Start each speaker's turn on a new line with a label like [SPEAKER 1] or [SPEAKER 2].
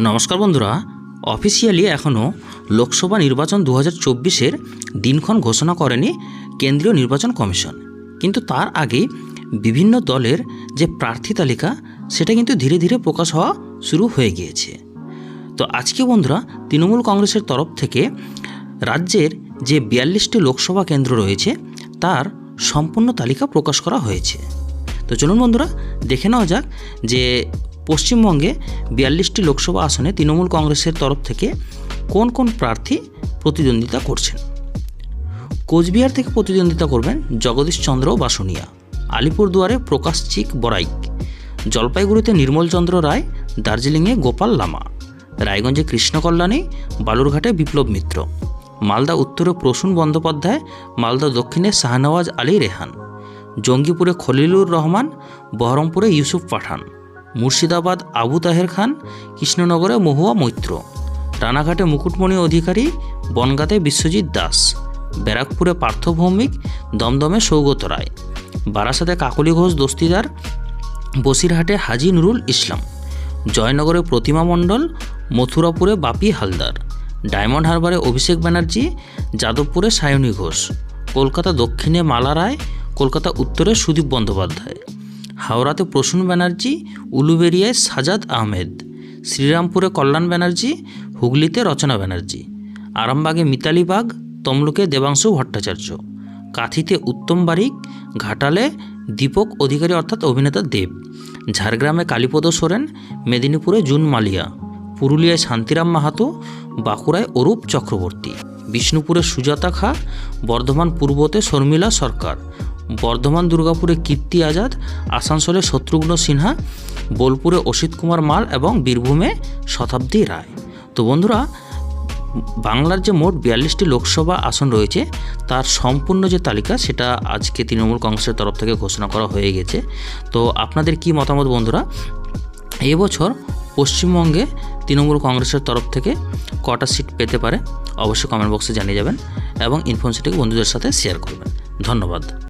[SPEAKER 1] নমস্কার বন্ধুরা অফিসিয়ালি এখনও লোকসভা নির্বাচন দু হাজার চব্বিশের দিনক্ষণ ঘোষণা করেনি কেন্দ্রীয় নির্বাচন কমিশন। কিন্তু তার আগে বিভিন্ন দলের যে প্রার্থী তালিকা, সেটা কিন্তু ধীরে ধীরে প্রকাশ হওয়া শুরু হয়ে গিয়েছে। তো আজকে বন্ধুরা, তৃণমূল কংগ্রেসের তরফ থেকে রাজ্যের যে বিয়াল্লিশটি লোকসভা কেন্দ্র রয়েছে, তার সম্পূর্ণ তালিকা প্রকাশ করা হয়েছে। তো চলুন বন্ধুরা, দেখে নেওয়া যাক যে পশ্চিমবঙ্গে বিয়াল্লিশটি লোকসভা আসনে তৃণমূল কংগ্রেসের তরফ থেকে কোন কোন প্রার্থী প্রতিদ্বন্দ্বিতা করছেন? কোচবিহার থেকে প্রতিদ্বন্দ্বিতা করবেন জগদীশ চন্দ্র বাসুনিয়া, আলিপুরদুয়ারে প্রকাশ চিক বরাইক, জলপাইগুড়িতে নির্মলচন্দ্র রায়, দার্জিলিংয়ে গোপাল লামা, রায়গঞ্জে কৃষ্ণকল্যাণী বালুরঘাটে বিপ্লব মিত্র, মালদা উত্তরে প্রসূন বন্দ্যোপাধ্যায়, মালদা দক্ষিণে শাহনওয়াজ আলী রেহান, জঙ্গিপুরে খলিলুর রহমান, বহরমপুরে ইউসুফ পাঠান। মুর্শিদাবাদ আবু তাহের খান, কৃষ্ণনগরে মহুয়া মৈত্র। রানাঘাটে মুকুটমণি অধিকারী, বনগাঁতে বিশ্বজিৎ দাস। ব্যারাকপুরে পার্থ ভৌমিক, দমদমে সৌগত রায়। বারাসাতে কাকলি ঘোষ দস্তিদার, বসিরহাটে হাজি নুরুল ইসলাম। জয়নগরে প্রতিমা মণ্ডল, মথুরাপুরে বাপি হালদার। ডায়মন্ড হারবারে অভিষেক ব্যানার্জি, যাদবপুরে সায়নী ঘোষ। কলকাতা দক্ষিণে মালা রায়, কলকাতা উত্তরে সুদীপ বন্দ্যোপাধ্যায়। হাওড়াতে প্রসূন ব্যানার্জি, উলুবেরিয়ায় সাজাদ আহমেদ, শ্রীরামপুরে কল্যাণ ব্যানার্জি, হুগলিতে রচনা ব্যানার্জি, আরামবাগে মিতালি বাগ, তমলুকে দেবাংশু ভট্টাচার্য, কাথিতে উত্তম বারিক, ঘাটালে দীপক অধিকারী অর্থাৎ অভিনেতা দেব, ঝাড়গ্রামে কালীপদ সোরেন, মেদিনীপুরে জুন মালিয়া, পুরুলিয়ায় শান্তিরাম মাহাতো, বাঁকুড়ায় অরূপ চক্রবর্তী, বিষ্ণুপুরে সুজাতা খা, বর্ধমান পূর্বতে শর্মিলা সরকার বর্ধমান দুর্গাপুরে কীর্তি আজাদ, আসানসোলে শত্রুঘ্ন সিনহা, বোলপুরে অসিত কুমার মাল এবং বীরভূমে শতাব্দী রায়। তো বন্ধুরা, বাংলার যে মোট বিয়াল্লিশটি লোকসভা আসন রয়েছে, তার সম্পূর্ণ যে তালিকা, সেটা আজকে তৃণমূল কংগ্রেসের তরফ থেকে ঘোষণা করা হয়ে গেছে। তো আপনাদের কি মতামত বন্ধুরা? এবছর পশ্চিমবঙ্গে তৃণমূল কংগ্রেসের তরফ থেকে কটা সিট পেতে পারে? অবশ্যই কমেন্ট বক্সে জানিয়ে যাবেন এবং ইনফরমেশনটিকে বন্ধুদের সাথে শেয়ার করবেন। ধন্যবাদ।